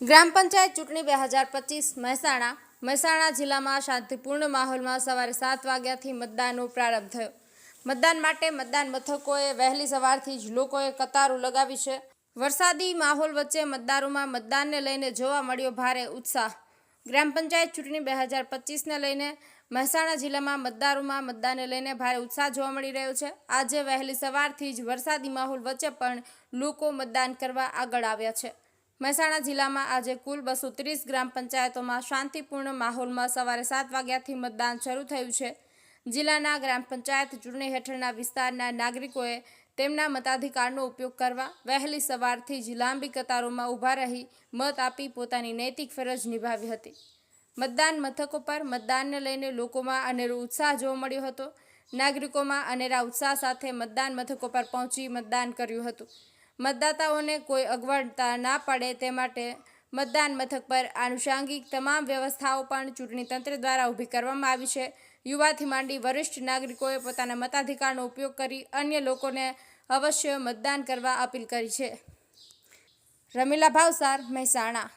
ગ્રામ પંચાયત ચૂંટણી બે હજાર પચીસ મહેસાણા મહેસાણા જિલ્લામાં શાંતિપૂર્ણ માહોલમાં સવારે સાત વાગ્યાથી મતદાનનો પ્રારંભ થયો. મતદાન માટે મતદાન મથકોએ વહેલી સવારથી જ લોકોએ કતારો લગાવી છે. વરસાદી માહોલ વચ્ચે મતદારોમાં મતદાનને લઈને જોવા મળ્યો ભારે ઉત્સાહ. ગ્રામ પંચાયત ચૂંટણી બે હજાર પચીસને લઈને મહેસાણા જિલ્લામાં મતદારોમાં મતદાનને લઈને ભારે ઉત્સાહ જોવા મળી રહ્યો છે. આજે વહેલી સવારથી જ વરસાદી માહોલ વચ્ચે પણ લોકો મતદાન કરવા આગળ આવ્યા છે. મહેસાણા જિલ્લામાં આજે કુલ બસો ત્રીસ ગ્રામ પંચાયતોમાં શાંતિપૂર્ણ માહોલમાં સવારે સાત વાગ્યાથી મતદાન શરૂ થયું છે. જિલ્લાના ગ્રામ પંચાયત ચૂંટણી હેઠળના વિસ્તારના નાગરિકોએ તેમના મતાધિકારનો ઉપયોગ કરવા વહેલી સવારથી જ લાંબી કતારોમાં ઊભા રહી મત આપી પોતાની નૈતિક ફરજ નિભાવી હતી. મતદાન મથકો પર મતદાનને લઈને લોકોમાં અનેરો ઉત્સાહ જોવા મળ્યો હતો. નાગરિકોમાં અનેરા ઉત્સાહ સાથે મતદાન મથકો પર પહોંચી મતદાન કર્યું હતું. મતદાતાઓને કોઈ અગવડતા ના પડે તે માટે મતદાન મથક પર આનુષાંગિક તમામ વ્યવસ્થાઓ પણ ચૂંટણી તંત્ર દ્વારા ઊભી કરવામાં આવી છે. યુવાથી માંડી વરિષ્ઠ નાગરિકોએ પોતાના મતાધિકારનો ઉપયોગ કરી અન્ય લોકોને અવશ્ય મતદાન કરવા અપીલ કરી છે. રમીલા ભાવસાર, મહેસાણા.